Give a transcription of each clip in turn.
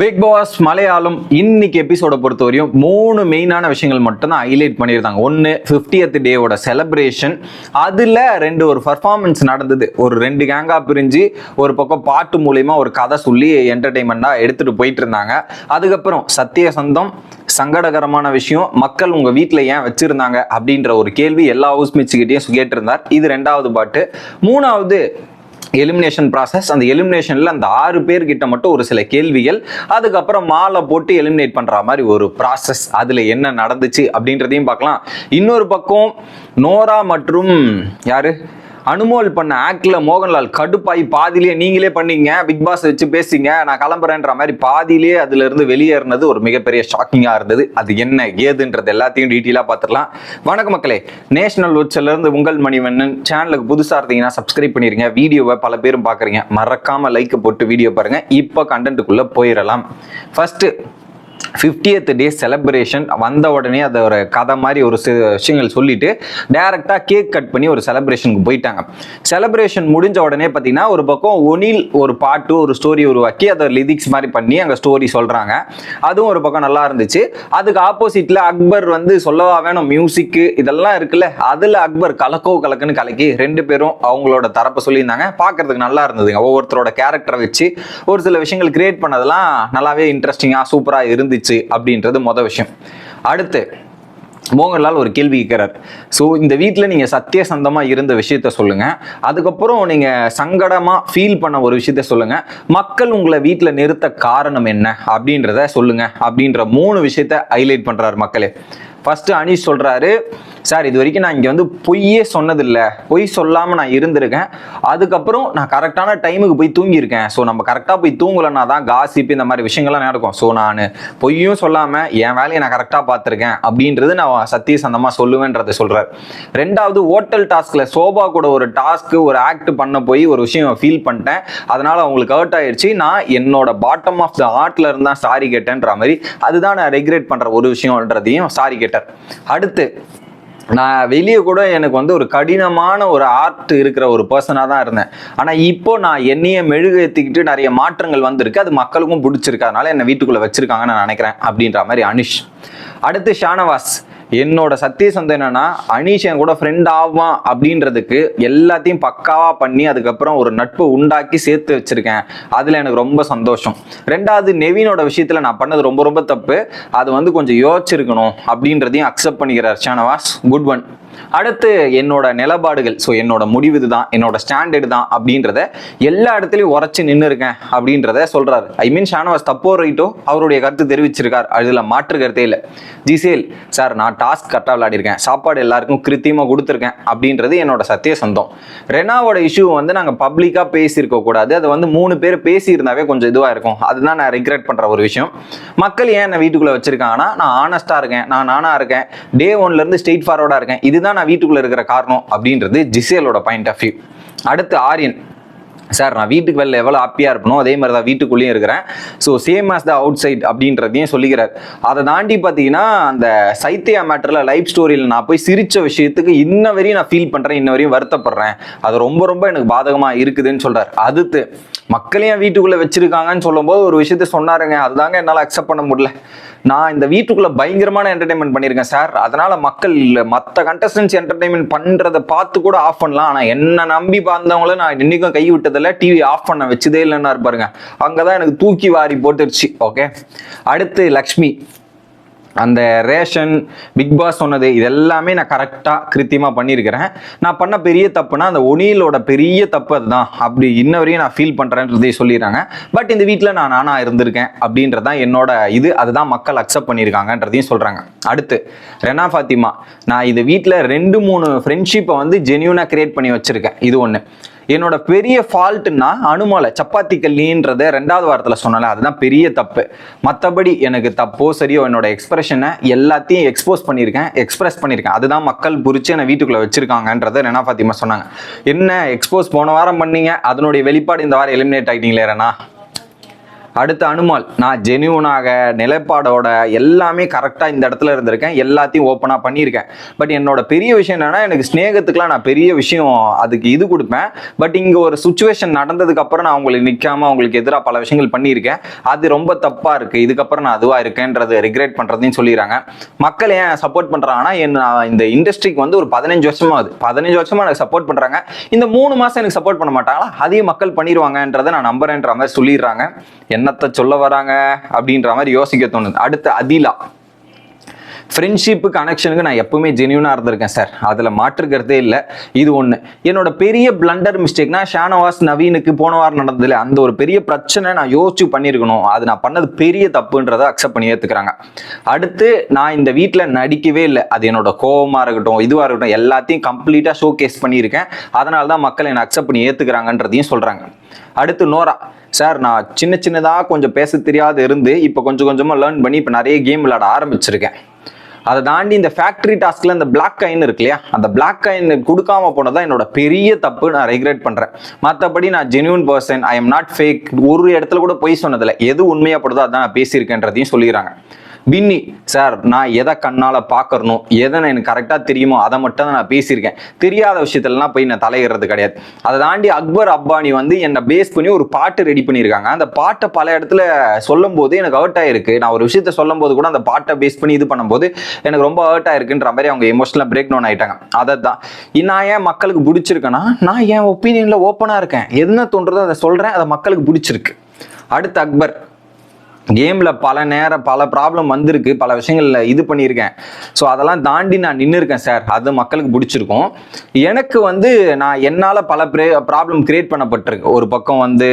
Big pass Malayalam இன்னைக்கு எபிசோட பொறுத்தவரையும் மூணு மெயினான விஷயங்கள் மட்டும்தான் ஹைலைட் பண்ணியிருந்தாங்க. ஒன்று ஃபிஃப்டியத் டேவோட செலப்ரேஷன் அதில் ரெண்டு ஒரு பர்ஃபார்மன்ஸ் நடந்தது. ஒரு ரெண்டு கேங்காக பிரிஞ்சு ஒரு பக்கம் பாட்டு மூலயமா ஒரு கதை சொல்லி என்டர்டெயின்மெண்ட்டாக எடுத்துகிட்டு போயிட்டு இருந்தாங்க அதுக்கப்புறம் சத்தியசந்தம் சங்கடகரமான விஷயம் மக்கள் உங்கள் வீட்டில் ஏன் வச்சுருந்தாங்க அப்படின்ற ஒரு கேள்வி எல்லா ஹவுஸ் கேட்டிருந்தார். இது ரெண்டாவது பாட்டு. மூணாவது எலிமினேஷன் ப்ராசஸ் அந்த எலிமினேஷனில் அந்த ஆறு பேர் கிட்ட மட்டும் ஒரு சில கேள்விகள். அதுக்கப்புறம் மாலை போட்டு எலிமினேட் பண்ணுற மாதிரி ஒரு ப்ராசஸ் அதில் என்ன நடந்துச்சு அப்படின்றதையும் பார்க்கலாம். இன்னொரு பக்கம் நோரா மற்றும் யாரு? அனுமோல் பண்ண ஆக்டில் மோகன்லால் கடுப்பாய் பாதிலேயே நீங்களே பண்ணீங்க. பிக் பாஸ் வச்சு பேசிங்க. நான் கிளம்புறேன்ற மாதிரி பாதியிலேயே அதுலேருந்து வெளியேறினது ஒரு மிகப்பெரிய ஷாக்கிங்காக இருந்தது. அது என்ன ஏதுன்றது எல்லாத்தையும் டீட்டெயிலாக பார்த்துடலாம் வணக்கம் மக்களே நேஷனல் உட்ஸ்ல உங்கள் மணிவண்ணன் சேனலுக்கு புதுசாக இருந்தீங்கன்னா சப்ஸ்கிரைப் பண்ணிடுங்க வீடியோவை பல பேரும் பார்க்குறீங்க மறக்காமல் லைக் போட்டு வீடியோ பாருங்கள் இப்போ கண்டென்ட்டுக்குள்ளே போயிடலாம். ஃபஸ்ட்டு ஃபிஃப்டியத் டே செலப்ரேஷன் வந்த உடனே அதை ஒரு கதை மாதிரி ஒரு சில விஷயங்கள் சொல்லிட்டு டேரெக்டாக கேக் கட் பண்ணி ஒரு செலப்ரேஷனுக்கு போயிட்டாங்க. செலப்ரேஷன் முடிஞ்ச உடனே பார்த்தீங்கன்னா ஒரு பக்கம் ஒனில் ஒரு பாட்டு ஒரு ஸ்டோரி உருவாக்கி அதை லிரிக்ஸ் மாதிரி பண்ணி அங்கே ஸ்டோரி சொல்கிறாங்க அதுவும் ஒரு பக்கம் நல்லா இருந்துச்சு. அதுக்கு ஆப்போசிட்டில் அக்பர் வந்து சொல்லவா வேணும் மியூசிக்கு இதெல்லாம் இருக்குல்ல அதில் அக்பர் கலக்கோ கலக்குன்னு கலக்கி ரெண்டு பேரும் அவங்களோட தரப்பை சொல்லியிருந்தாங்க. பார்க்கறதுக்கு நல்லா இருந்ததுங்க. ஒவ்வொருத்தரோட கேரக்டரை வச்சு ஒரு சில விஷயங்கள் கிரியேட் பண்ணதெல்லாம் நல்லாவே இன்ட்ரெஸ்டிங்காக சூப்பராக இருந்துச்சு. அப்படின்றது மொதல் விஷயம். அடுத்து மோகன்லால் ஒரு கேள்வி கேட்கிறார். ஸோ இந்த வீட்டில் நீங்கள் சத்தியசந்தமாக இருந்த விஷயத்த சொல்லுங்கள் அதுக்கப்புறம் நீங்கள் சங்கடமாக ஃபீல் பண்ண ஒரு விஷயத்த சொல்லுங்கள் மக்கள் உங்களை வீட்டில் நிறுத்த காரணம் என்ன அப்படின்றத சொல்லுங்கள் அப்படின்ற மூணு விஷயத்த ஹைலைட் பண்ணுறாரு மக்களே. ஃபஸ்ட்டு அனீஷ் சொல்கிறாரு சார் இது வரைக்கும் நான் இங்கே வந்து பொய்யே சொன்னதில்லை. பொய் சொல்லாமல் நான் இருந்திருக்கேன். அதுக்கப்புறம் நான் கரெக்டான டைமுக்கு போய் தூங்கியிருக்கேன். ஸோ நம்ம கரெக்டாக போய் தூங்கலைன்னா தான் காசிப்பு இந்த மாதிரி விஷயங்கள்லாம் நடக்கும். ஸோ நான் பொய்யும் சொல்லாமல் என் வேலையை நான் கரெக்டாக பார்த்துருக்கேன் அப்படின்றது நான் சத்தியசந்தமாக சொல்லுவேன்றதை சொல்கிறார் ரெண்டாவது ஹோட்டல் டாஸ்கில் சோபா கூட ஒரு டாஸ்க்கு ஒரு ஆக்ட் பண்ண போய் ஒரு விஷயம் ஃபீல் பண்ணிட்டேன். அதனால் அவங்களுக்கு ஹர்ட் ஆயிடுச்சு நான் என்னோட பாட்டம் ஆஃப் த ஆர்ட்ல இருந்தால் சாரி கேட்டேன்ற மாதிரி அதுதான் நான் ரெக்ரெட் பண்ணுற ஒரு விஷயம்ன்றதையும் சாரி கேட்டார். அடுத்து நான் வெளியே கூட எனக்கு வந்து ஒரு கடினமான ஒரு ஆர்ட் இருக்கிற ஒரு பர்சனாக தான் இருந்தேன். ஆனால் இப்போ நான் என்னையே மெழுகேற்றிக்கிட்டு நிறைய மாற்றங்கள் வந்திருக்கு. அது மக்களுக்கும் பிடிச்சிருக்கு. அதனால என்னை வீட்டுக்குள்ளே வச்சிருக்காங்கன்னு நான் நினைக்கிறேன் அப்படின்ற மாதிரி அனிஷ். அடுத்து ஷானவாஸ். என்னோட சத்தியசந்தம் என்னன்னா அனீஷ் என் கூட ஃப்ரெண்ட் ஆவான் அப்படின்றதுக்கு எல்லாத்தையும் பக்காவா பண்ணி அதுக்கப்புறம் ஒரு நட்பு உண்டாக்கி சேர்த்து வச்சிருக்கேன். அதுல எனக்கு ரொம்ப சந்தோஷம். ரெண்டாவது நெவினோட விஷயத்துல நான் பண்ணது ரொம்ப ரொம்ப தப்பு. அது வந்து கொஞ்சம் யோசிச்சிருக்கணும் அப்படின்றதையும் அக்செப்ட் பண்ணிக்கிறார் ஷானவாஸ். குட் ஒன் அடுத்து என்னோட நிலப்பாடுகள் ஸோ என்னோட முடிவு இதுதான் என்னோட ஸ்டாண்டர்டு தான் அப்படின்றத எல்லா இடத்துலையும் உரைச்சு நின்று இருக்கேன் அப்படின்றத சொல்றாரு. ஐ மீன் ஷானவாஸ் தப்போ ரைட்டோ அவருடைய கருத்து தெரிவிச்சிருக்கார். அதில் மாற்று கருத்தே இல்லை. ஜிசேல் சார் நான் டாஸ்க் கரெக்டாக விளையாடிருக்கேன். சாப்பாடு எல்லாருக்கும் கிருத்தியமாக கொடுத்துருக்கேன். அப்படின்றது என்னோட சத்திய சந்தம். ரெனாவோட இஷ்யூ வந்து நாங்கள் பப்ளிக்காக பேசியிருக்க கூடாது. அதை வந்து மூணு பேர் பேசியிருந்தாவே கொஞ்சம் இதுவாக இருக்கும். அதுதான் நான் ரிக்ரெட் பண்ணுற ஒரு விஷயம். மக்கள் ஏன் என்னை வீட்டுக்குள்ளே வச்சிருக்காங்கன்னா நான் ஆனஸ்ட்டாக இருக்கேன். நான் நானாக இருக்கேன். டே ஒன்லேருந்து ஸ்ட்ரெயிட் ஃபார்வர்டாக இருக்கேன். இது இதுதான் நான் வீட்டுக்குள்ளே இருக்கிற காரணம் அப்படின்றது ஜிசேலோட பாயிண்ட் ஆஃப் வியூ அடுத்து ஆரியன். சார் நான் வீட்டுக்கு வெளில எவ்வளோ ஹாப்பியாக இருப்பனோ அதே மாதிரி தான் வீட்டுக்குள்ளேயும் இருக்கிறேன். So same as the outside அப்படின்றதையும் சொல்லிக்கிறார். அதை தாண்டி பார்த்தீங்கன்னா அந்த சைத்தியா மேட்டரில் லைஃப் ஸ்டோரியில் நான் போய் சிரித்த விஷயத்துக்கு இன்ன வரையும் நான் ஃபீல் பண்ணுறேன் இன்ன வரையும் வருத்தப்படுறேன். அது ரொம்ப ரொம்ப எனக்கு பாதகமாக இருக்குதுன்னு சொல்கிறார் அடுத்து மக்களையும் வீட்டுக்குள்ளே வச்சுருக்காங்கன்னு சொல்லும்போது ஒரு விஷயத்த சொன்னாருங்க. அதுதாங்க என்னால் அக்செப்ட் பண்ண முடியல. நான் இந்த வீட்டுக்குள்ளே பயங்கரமான என்டர்டைன்மெண்ட் பண்ணியிருக்கேன் சார் அதனால் மக்கள் மற்ற கண்டஸ்டன்ஸ் என்டர்டைன்மெண்ட் பண்ணுறதை பார்த்து கூட ஆஃப் பண்ணலாம். ஆனால் என்ன நம்பி பார்த்தவங்களும் நான் இன்றைக்கும் கை விட்டதில்ல டிவி ஆஃப் பண்ண வச்சதே இல்லைன்னா இருப்பாருங்க அங்கே தான் எனக்கு தூக்கி வாரி போட்டுருச்சு. ஓகே அடுத்து லக்ஷ்மி. அந்த ரேஷன் பிக் பாஸ் சொன்னது இது எல்லாமே நான் கரெக்டாக கிருத்தியமாக பண்ணியிருக்கிறேன். நான் பண்ண பெரிய தப்புனா அந்த ஒனியிலோட பெரிய தப்பு அதுதான். அப்படி இன்ன வரையும் நான் ஃபீல் பண்ணுறேன்றதே சொல்லிடுறாங்க. பட் இந்த வீட்டில் நான் நானாக இருந்திருக்கேன் அப்படின்றது தான் என்னோட இது. அதுதான் மக்கள் அக்செப்ட் பண்ணியிருக்காங்கன்றதையும் சொல்கிறாங்க அடுத்து ரெனா ஃபாத்திமா. நான் இது வீட்டில் ரெண்டு மூணு ஃப்ரெண்ட்ஷிப்பை வந்து ஜென்யூனாக கிரியேட் பண்ணி வச்சுருக்கேன். இது ஒன்று என்னோட பெரிய ஃபால்ட்டுன்னா அனுமலை சப்பாத்தி கல்லின்றத ரெண்டாவது வாரத்தில் சொன்னல அதுதான் பெரிய தப்பு. மற்றபடி எனக்கு தப்போ சரியோ என்னோட எக்ஸ்பிரஷனை எல்லாத்தையும் எக்ஸ்போஸ் பண்ணியிருக்கேன் எக்ஸ்பிரஸ் பண்ணியிருக்கேன். அதுதான் மக்கள் புரிச்சு என்னை வீட்டுக்குள்ளே வச்சிருக்காங்கன்றத ரெனா ஃபாத்திமா சொன்னாங்க. என்ன எக்ஸ்போஸ் போன வாரம் பண்ணீங்க? அதனுடைய வெளிப்பாடு இந்த வாரம் எலிமினேட் ஆகிட்டீங்களே ரெனா? அடுத்த அனுமால் நான் ஜெனியூனாக நிலைப்பாடோட எல்லாமே கரெக்டாக இந்த இடத்துல இருந்திருக்கேன் எல்லாத்தையும் ஓப்பனாக பண்ணியிருக்கேன். பட் என்னோட பெரிய விஷயம் என்னென்னா எனக்கு ஸ்நேகத்துக்குலாம் நான் பெரிய விஷயம் அதுக்கு இது கொடுப்பேன். பட் இங்கே ஒரு சுச்சுவேஷன் நடந்ததுக்கு அப்புறம் நான் உங்களுக்கு நிற்காம அவங்களுக்கு எதிராக பல விஷயங்கள் பண்ணியிருக்கேன். அது ரொம்ப தப்பாக இருக்குது இதுக்கப்புறம் நான் அதுவாக இருக்கேன்றது ரிக்ரெட் பண்ணுறதையும் சொல்லிடுறாங்க. மக்கள் ஏன் சப்போர்ட் பண்ணுறாங்கன்னா என் இந்த இண்டஸ்ட்ரிக்கு வந்து ஒரு பதினஞ்சு வருஷமாக ஆகுது பதினஞ்சு வருஷமாக எனக்கு சப்போர்ட் பண்ணுறாங்க இந்த மூணு மாதம் எனக்கு சப்போர்ட் பண்ண மாட்டாங்களா? அதையும் மக்கள் பண்ணிடுவாங்கன்றதை நான் நம்புறேன்ற மாதிரி சொல்லிடுறாங்க. என்னத்தை சொல்ல வராங்க அப்படின்ற மாதிரி யோசிக்க தோணுது. அடுத்து அதிலா. ஃப்ரெண்ட்ஷிப்பு கனெக்ஷனுக்கு நான் எப்பவுமே ஜெனியூனாக இருந்திருக்கேன் சார் அதில் மாற்றுக்கிறதே இல்லை. இது ஒன்று என்னோட பெரிய பிளண்டர் மிஸ்டேக்னா ஷானவாஸ் நவீனுக்கு போன வாரம் நடந்ததுல அந்த ஒரு பெரிய பிரச்சனை நான் யோசிச்சு பண்ணியிருக்கணும் அது நான் பண்ணது பெரிய தப்புன்றதை அக்செப்ட் பண்ணி ஏற்றுக்கிறாங்க அடுத்து நான் இந்த வீட்டில் நடிக்கவே இல்லை. அது என்னோட கோபமாக இருக்கட்டும் இதுவாக இருக்கட்டும் எல்லாத்தையும் கம்ப்ளீட்டாக ஷோ கேஸ் பண்ணியிருக்கேன். அதனால தான் மக்கள் என்னை அக்செப்ட் பண்ணி ஏற்றுக்கிறாங்கன்றதையும் சொல்கிறாங்க அடுத்து நோரா. சார் நான் சின்ன சின்னதாக கொஞ்சம் பேச தெரியாத இருந்து இப்போ கொஞ்சம் கொஞ்சமாக லேர்ன் பண்ணி இப்போ நிறைய கேம் விளையாட ஆரம்பிச்சிருக்கேன். அதை தாண்டி இந்த ஃபேக்ட்ரி டாஸ்கில் இந்த பிளாக் காயின் இருக்கு இல்லையா? அந்த பிளாக் காயின் கொடுக்காம போனதான் என்னோட பெரிய தப்பு நான் ரெகுலேட் பண்ணுறேன் மற்றபடி நான் genuine person I am not fake ஒரு இடத்துல கூட பொய் சொன்னதில்லை. எது உண்மையாப்படுதோ அதான் நான் பேசியிருக்கேன்றதையும் சொல்லிடுறாங்க. பின்னி சார் நான் எதை கண்ணால் பார்க்கறணும் எதை நான் எனக்கு கரெக்டாக தெரியுமோ அதை மட்டும் தான் நான் பேசியிருக்கேன். தெரியாத விஷயத்துலலாம் போய் நான் தலையிடுறது கிடையாது. அதை தாண்டி அக்பர் அப்பானி வந்து என்னை பேஸ் பண்ணி ஒரு பாட்டு ரெடி பண்ணியிருக்காங்க. அந்த பாட்டை பல இடத்துல சொல்லும் போது எனக்கு ஹர்ட் ஆயிருக்கு. நான் ஒரு விஷயத்த சொல்லும் போது கூட அந்த பாட்டை பேஸ் பண்ணி இது பண்ணும்போது எனக்கு ரொம்ப ஹர்ட் ஆயிருக்குன்ற மாதிரி அவங்க எமோஷனலாக பிரேக் டவுன் ஆயிட்டாங்க. அதை தான் நான் ஏன் மக்களுக்கு பிடிச்சிருக்கேன்னா நான் என் ஒப்பீனியனில் ஓப்பனாக இருக்கேன். என்ன தோன்றதோ அதை சொல்கிறேன் அதை மக்களுக்கு பிடிச்சிருக்கு. அடுத்து அக்பர். கேமில் பல நேரம் பல ப்ராப்ளம் வந்திருக்கு. பல விஷயங்களில் இது பண்ணியிருக்கேன். ஸோ அதெல்லாம் தாண்டி நான் நின்று இருக்கேன் சார் அது மக்களுக்கு பிடிச்சிருக்கும். எனக்கு வந்து நான் என்னால் பல ப்ரே ப்ராப்ளம் கிரியேட் பண்ணப்பட்டிருக்கு. ஒரு பக்கம் வந்து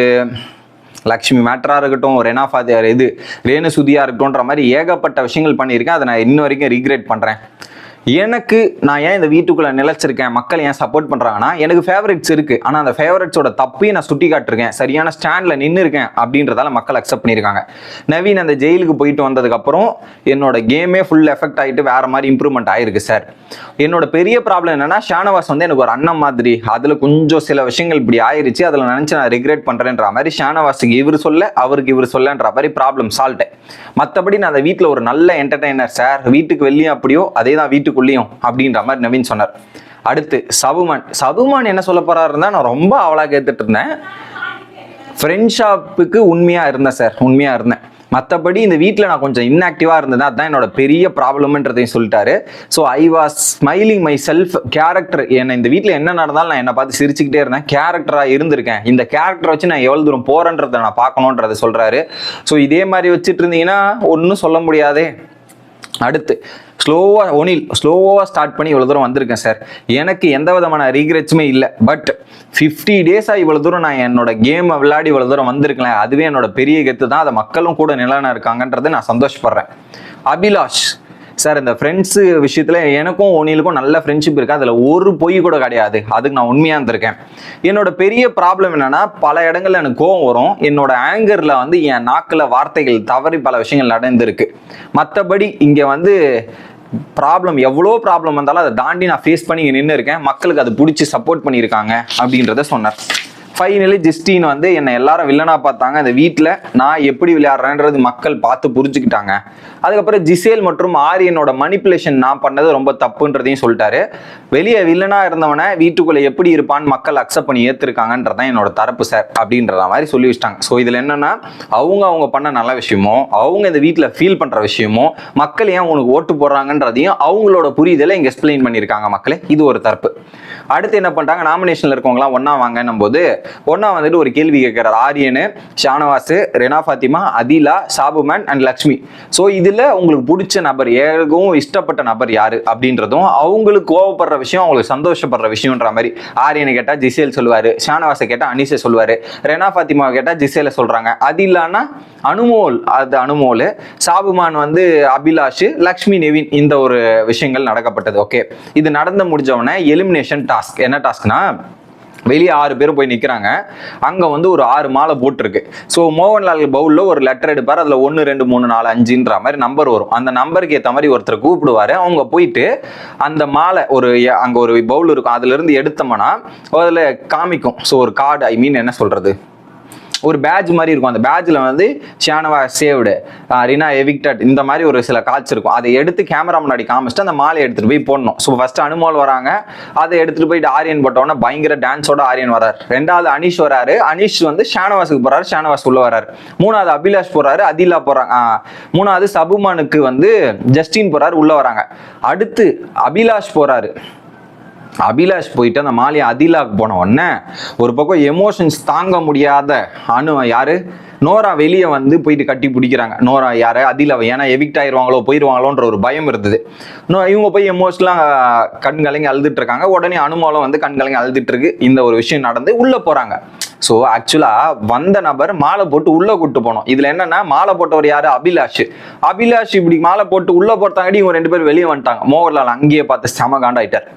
லக்ஷ்மி மேட்ரா இருக்கட்டும் ரெனா ஃபாதியார் இது ரேணு சுதியாக இருக்கட்டும்ன்ற மாதிரி ஏகப்பட்ட விஷயங்கள் பண்ணியிருக்கேன். அதை நான் இன்ன வரைக்கும் ரீக்ரேட் பண்ணுறேன் எனக்கு நான் ஏன் இந்த வீட்டுக்குள்ள நிலைச்சிருக்கேன்? மக்கள் ஏன் சப்போர்ட் பண்றாங்கன்னா எனக்கு ஃபேவரட்ஸ் இருக்கு. ஆனா அந்த ஃபேவரட்ஸோட தப்பையும் நான் சுட்டி காட்டிருக்கேன். சரியான ஸ்டாண்ட்ல நின்று இருக்கேன் அப்படின்றதால மக்கள் அக்செப்ட் பண்ணியிருக்காங்க. நவீன் அந்த ஜெயிலுக்கு போயிட்டு வந்ததுக்கு அப்புறம் என்னோட கேமே ஃபுல் எஃபெக்ட் ஆயிட்டு வேற மாதிரி இம்ப்ரூவ்மெண்ட் ஆயிருக்கு சார் என்னோட பெரிய ப்ராப்ளம் என்னன்னா ஷானவாஸ் வந்து எனக்கு ஒரு அண்ணன் மாதிரி அதுல கொஞ்சம் சில விஷயங்கள் இப்படி ஆயிருச்சு. அதுல நினைச்சு நான் ரிக்ரெட் பண்றேன்ற மாதிரி ஷானவாஸுக்கு இவர் சொல்ல அவருக்கு இவர் சொல்லன்ற மாதிரி ப்ராப்ளம் சால்ட்டு மற்றபடி நான் அந்த வீட்டில் ஒரு நல்ல என்டர்டைனர் சார் வீட்டுக்கு வெளியே அப்படியோ அதே தான் வீட்டுக்கு வீட்டுக்குள்ளேயும் அப்படின்ற மாதிரி நவீன் சொன்னார். அடுத்து சபுமான் சபுமான் என்ன சொல்ல போறாருன்னா நான் ரொம்ப அவளாக கேட்டுட்டு இருந்தேன். ஃப்ரெண்ட்ஷாப்புக்கு உண்மையாக இருந்தேன் சார் உண்மையாக இருந்தேன். மற்றபடி இந்த வீட்டில் நான் கொஞ்சம் இன்ஆக்டிவாக இருந்தேன். அதுதான் என்னோட பெரிய ப்ராப்ளம்ன்றதையும் சொல்லிட்டாரு. So I was smiling myself character என்னை இந்த வீட்டில் என்ன நடந்தாலும் நான் என்னை பார்த்து சிரிச்சுக்கிட்டே இருந்தேன். கேரக்டராக இருந்திருக்கேன். இந்த கேரக்டரை வச்சு நான் எவ்வளோ தூரம் போகிறேன்றதை நான் பார்க்கணுன்றதை சொல்கிறாரு ஸோ இதே மாதிரி வச்சுட்டு இருந்தீங்கன்னா ஒன்றும் சொல்ல முடியாதே. அடுத்து ஸ்லோவாக ஒனில் ஸ்லோவாக ஸ்டார்ட் பண்ணி இவ்வளோ தூரம் வந்திருக்கேன் சார் எனக்கு எந்த விதமான ரீக்ரெட்ஸுமே இல்லை. பட் ஃபிஃப்டி டேஸாக இவ்வளோ தூரம் நான் என்னோட கேமை விளையாடி இவ்வளோ தூரம் வந்திருக்கேன். அதுவே என்னோட பெரிய கெத்து தான் அதை மக்களும் கூட நிலனா இருக்காங்கன்றது நான் சந்தோஷப்படுறேன். அபிலாஷ் சார் இந்த ஃப்ரெண்ட்ஸு விஷயத்தில் எனக்கும் ஒனிலுக்கும் நல்ல ஃப்ரெண்ட்ஷிப் இருக்கு. அதில் ஒரு பொய் கூட கிடையாது. அதுக்கு நான் உண்மையாக இருந்திருக்கேன். என்னோட பெரிய ப்ராப்ளம் என்னன்னா பல இடங்களில் எனக்கு கோவம் வரும். என்னோட ஆங்கரில் வந்து என் நாக்கில் வார்த்தைகள் தவறி பல விஷயங்கள் நடந்திருக்கு. மற்றபடி இங்கே வந்து ப்ராப்ளம் எவ்வளோ ப்ராப்ளம் வந்தாலும் அதை தாண்டி நான் ஃபேஸ் பண்ணி இங்கே நின்று இருக்கேன் மக்களுக்கு அது பிடிச்சி சப்போர்ட் பண்ணியிருக்காங்க அப்படின்றத சொன்னார். ஃபைனலி ஜிஸ்டின் வந்து என்னை எல்லாரும் வில்லனா பார்த்தாங்க. அந்த வீட்டில் நான் எப்படி விளையாடுறேன்றது மக்கள் பார்த்து புரிஞ்சுக்கிட்டாங்க. அதுக்கப்புறம் ஜிசேல் மற்றும் ஆரியனோட மனிப்புலேஷன் நான் பண்ணது ரொம்ப தப்புன்றதையும் சொல்லிட்டாரு. வெளியே வில்லனாக இருந்தவனை வீட்டுக்குள்ள எப்படி இருப்பான்னு மக்கள் அக்செப்ட் பண்ணி ஏற்றிருக்காங்கன்றதான் என்னோட தரப்பு சார் அப்படின்றத மாதிரி சொல்லி வச்சிட்டாங்க. ஸோ இதில் என்னன்னா அவங்க அவங்க பண்ண நல்ல விஷயமோ அவங்க இந்த வீட்டில் ஃபீல் பண்ணுற விஷயமோ மக்கள் ஏன் உனக்கு ஓட்டு போடுறாங்கன்றதையும் அவங்களோட புரிதலை இங்கே எக்ஸ்பிளைன் பண்ணியிருக்காங்க மக்களே. இது ஒரு தரப்பு. அடுத்து என்ன பண்ணிட்டாங்க நாமினேஷனில் இருக்கவங்களாம் ஒன்றா வாங்கன்னும் போது ஒன்றா வந்துட்டு ஒரு கேள்வி கேட்குறாரு. ஆரியனு ஷானவாஸ் ரெனா ஃபாத்திமா அதிலா சாபுமேன் அண்ட் லக்ஷ்மி. ஸோ இது இதில் உங்களுக்கு பிடிச்ச நபர் ஏகவும் இஷ்டப்பட்ட நபர் யாரு அப்படின்றதும் அவங்களுக்கு கோவப்படுற விஷயம் அவங்களுக்கு சந்தோஷப்படுற விஷயம்ன்ற மாதிரி ஆரியனை கேட்டால் ஜிசேல் சொல்லுவார் ஷானவாசை கேட்டால் அனிஷை சொல்லுவார் ரெனா ஃபாத்திமாவை கேட்டால் ஜிசேல சொல்கிறாங்க அது இல்லைன்னா அனுமோல் அது அனுமோல் சாபுமான் வந்து அபிலாஷ் லக்ஷ்மி நெவின் இந்த ஒரு விஷயங்கள் நடக்கப்பட்டது. ஓகே இது நடந்து முடிஞ்சவொடனே எலிமினேஷன் டாஸ்க் என்ன டாஸ்க்னா வெளியே ஆறு பேர் போய் நிற்கிறாங்க அங்கே வந்து ஒரு ஆறு மாலை போட்டிருக்கு. ஸோ மோகன்லால் பவுலில் ஒரு லெட்டர் எடுப்பார். அதில் ஒன்று ரெண்டு மூணு நாலு அஞ்சுன்ற மாதிரி நம்பர் வரும். அந்த நம்பருக்கு ஏற்ற மாதிரி ஒருத்தர் கூப்பிடுவார். அவங்க போயிட்டு அந்த மாலை ஒரு அங்கே ஒரு பவுல் இருக்கும். அதுலேருந்து எடுத்தோம்னா அதில் காமிக்கும். ஸோ ஒரு கார்டு ஐ மீன் என்ன சொல்கிறது ஒரு பேட்ச் மாதிரி இருக்கும். அந்த பேட்ச்ல வந்து ஷானவா சேவ்டு ரினா எவிக்டட் இந்த மாதிரி ஒரு சில காட்சி இருக்கும். அதை எடுத்து கேமரா முன்னாடி காமிச்சிட்டு அந்த மாலையை எடுத்துட்டு போய் போடணும். ஸோ ஃபர்ஸ்ட் அனுமோல் வராங்க. அதை எடுத்துட்டு போயிட்டு ஆரியன் போட்டோன்னே பயங்கர டான்ஸோட ஆரியன் வரார். ரெண்டாவது அனீஷ் வராரு. அனீஷ் வந்து ஷானவாஸுக்கு போறாரு. ஷானவாஸ் உள்ள வராரு. மூணாவது அபிலாஷ் போறாரு. அதிலா போறாங்க. மூணாவது சபுமானுக்கு வந்து ஜஸ்டின் போறாரு. உள்ள வராங்க. அடுத்து அபிலாஷ் போறாரு. அபிலாஷ் போயிட்டு அந்த மாலையை அதிலாக்கு போன உடனே ஒரு பக்கம் எமோஷன்ஸ் தாங்க முடியாத அணு யாரு? நோரா வெளியே வந்து போயிட்டு கட்டி பிடிக்கிறாங்க. நோரா யாரு? அதிலாவை. ஏன்னா எவிக்ட் ஆயிடுவாங்களோ போயிடுவாங்களோன்ற ஒரு பயம் இருந்தது. இன்னும் இவங்க போய் எமோஷனலாக கண் கலங்கி அழுதுட்டு இருக்காங்க. உடனே அனுமாலம் வந்து கண் கலங்கி அழுதுட்டு இருக்கு. இந்த ஒரு விஷயம் நடந்து உள்ள போறாங்க. ஸோ ஆக்சுவலாக வந்த நபர் மாலை போட்டு உள்ளே கூட்டு போனோம். இதில் என்னென்னா மாலை போட்டவர் யார்? அபிலாஷ். அபிலாஷ் இப்படி மாலை போட்டு உள்ளே போட்டாங்கடி இவங்க ரெண்டு பேரும் வெளியே வந்துட்டாங்க. மோகன்லால் அங்கேயே பார்த்து செம காண்டாயிட்டார்.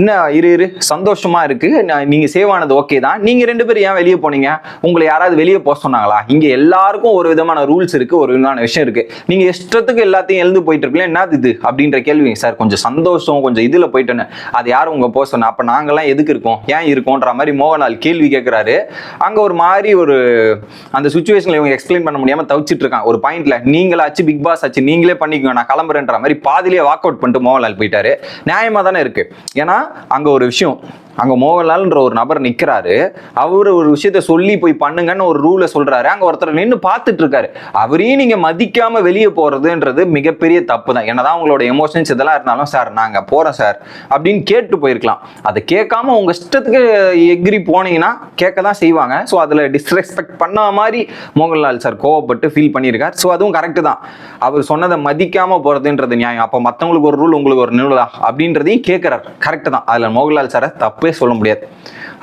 இன்னும் இரு இரு சந்தோஷமா இருக்கு. நான் நீங்க சேவ் ஆனது ஓகே தான். நீங்க ரெண்டு பேரும் ஏன் வெளியே போனீங்க? உங்களை யாராவது வெளியே போக சொன்னாங்களா? இங்க எல்லாருக்கும் ஒரு விதமான ரூல்ஸ் இருக்கு ஒரு விதமான விஷயம் இருக்கு. நீங்க இஷ்டத்துக்கு எல்லாத்தையும் எழுந்து போயிட்டு இருக்கல என்னது இது? அப்படின்ற கேள்வி. சார் கொஞ்சம் சந்தோஷம் கொஞ்சம் இதுல போயிட்டேன்னு. அது யாரும் உங்க போக சொன்னா? அப்ப நாங்கெல்லாம் எதுக்கு இருக்கோம்? ஏன் இருக்கோன்ற மாதிரி மோகன்லால் கேள்வி கேட்கிறாரு அங்க ஒரு மாதிரி ஒரு அந்த சுச்சுவேஷன்ல இவங்க எக்ஸ்பிளைன் பண்ண முடியாம தவிச்சிட்டு இருக்கான் ஒரு பாயிண்ட்ல நீங்களாச்சு பிக் பாஸ் ஆச்சு நீங்களே பண்ணிக்கோங்க நான் கிளம்புறேன்ற மாதிரி பாதிலேயே வாக் அவுட் பண்ணிட்டு மோகன்லால் போயிட்டாரு. நியாயமா தானே இருக்கு. ஏன்னா அங்க ஒரு விஷயம் அங்கே மோகன்லால்ன்ற ஒரு நபர் நிற்கிறாரு அவர் ஒரு விஷயத்த சொல்லி போய் பண்ணுங்கன்னு ஒரு ரூலை சொல்கிறாரு அங்கே ஒருத்தர் நின்று பார்த்துட்டு இருக்காரு அவரையும் நீங்கள் மதிக்காமல் வெளியே போகிறதுன்றது மிகப்பெரிய தப்பு தான் என்னதான் உங்களோட எமோஷன்ஸ் இதெல்லாம் இருந்தாலும் சார் நாங்கள் போகிறோம் சார் அப்படின்னு கேட்டு போயிருக்கலாம். அதை கேட்காம உங்கள் இஷ்டத்துக்கு எக்ரி போனீங்கன்னா கேட்க தான் செய்வாங்க. ஸோ அதில் டிஸ்ரெஸ்பெக்ட் பண்ண மாதிரி மோகன்லால் சார் கோவப்பட்டு ஃபீல் பண்ணியிருக்கார். ஸோ அதுவும் கரெக்டு தான். அவர் சொன்னதை மதிக்காமல் போகிறதுன்றது நியாயம். அப்போ மற்றவங்களுக்கு ஒரு ரூல் உங்களுக்கு ஒரு நூலா அப்படின்றதையும் கேட்குறாரு. கரெக்டு தான். அதில் மோகன்லால் சாரை தப்பு சொல்ல முடியாது.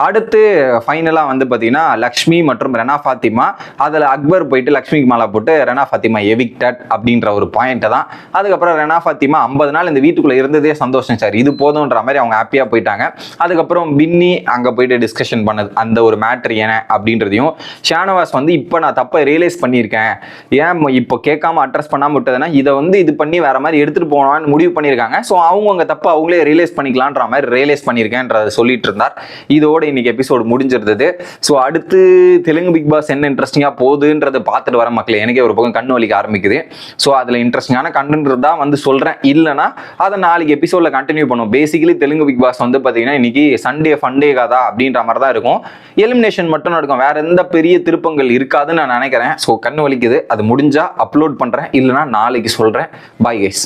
அடுத்து ஃபைனலாக வந்து பார்த்தீங்கன்னா லக்ஷ்மி மற்றும் ரெனா ஃபாத்திமா. அதில் அக்பர் போயிட்டு லக்ஷ்மிக்கு மாலை போட்டு ரெனா ஃபாத்திமா எவிக்டட் அப்படின்ற ஒரு பாயிண்ட்டை தான். அதுக்கப்புறம் ரெனா ஃபாத்திமா ஐம்பது நாள் இந்த வீட்டுக்குள்ளே இருந்ததே சந்தோஷம் சார். இது போதுன்ற மாதிரி அவங்க ஹாப்பியாக போயிட்டாங்க. அதுக்கப்புறம் பின்னி அங்கே போயிட்டு டிஸ்கஷன் பண்ணது அந்த ஒரு மேட்ரு என்ன அப்படின்றதையும் ஷானவாஸ் வந்து இப்போ நான் தப்பை ரியலைஸ் பண்ணியிருக்கேன். ஏன் இப்போ கேட்காம அட்ரஸ் பண்ணாமல் விட்டதுன்னா இதை வந்து இது பண்ணி வேற மாதிரி எடுத்துகிட்டு போகலான்னு முடிவு பண்ணியிருக்காங்க. ஸோ அவங்கவுங்க தப்பை அவங்களே ரியலைஸ் பண்ணிக்கலான்ற மாதிரி ரியலைஸ் பண்ணியிருக்கேன்றதை சொல்லிட்டு இருந்தார். இதோட இன்னைக்கு எபிசோடு முடிஞ்சிருந்தது. ஸோ அடுத்து தெலுங்கு பிக் பாஸ் என்ன இன்ட்ரெஸ்டிங்காக போகுதுன்றதை பார்த்துட்டு வர மக்கள் எனக்கே ஒரு பக்கம் கண்ணு வலிக்க ஆரம்பிக்குது. ஸோ அதில் இன்ட்ரெஸ்டிங்கான கண்டென்ட் தான் வந்து சொல்கிறேன் இல்லைனா அதை நாளைக்கு எபிசோடில் கண்டினியூ பண்ணுவோம். பேசிக்கலி தெலுங்கு பிக் பாஸ் வந்து பார்த்தீங்கன்னா இன்னைக்கு சண்டே ஃபண்டே காதா அப்படின்ற மாதிரி தான் இருக்கும். எலிமினேஷன் மட்டும் நடக்கும். வேற எந்த பெரிய திருப்பங்கள் இருக்காதுன்னு நான் நினைக்கிறேன். ஸோ கண்ணு வலிக்குது. அது முடிஞ்சால் அப்லோட் பண்ணுறேன் இல்லைனா நாளைக்கு சொல்கிறேன் பாய் கைஸ்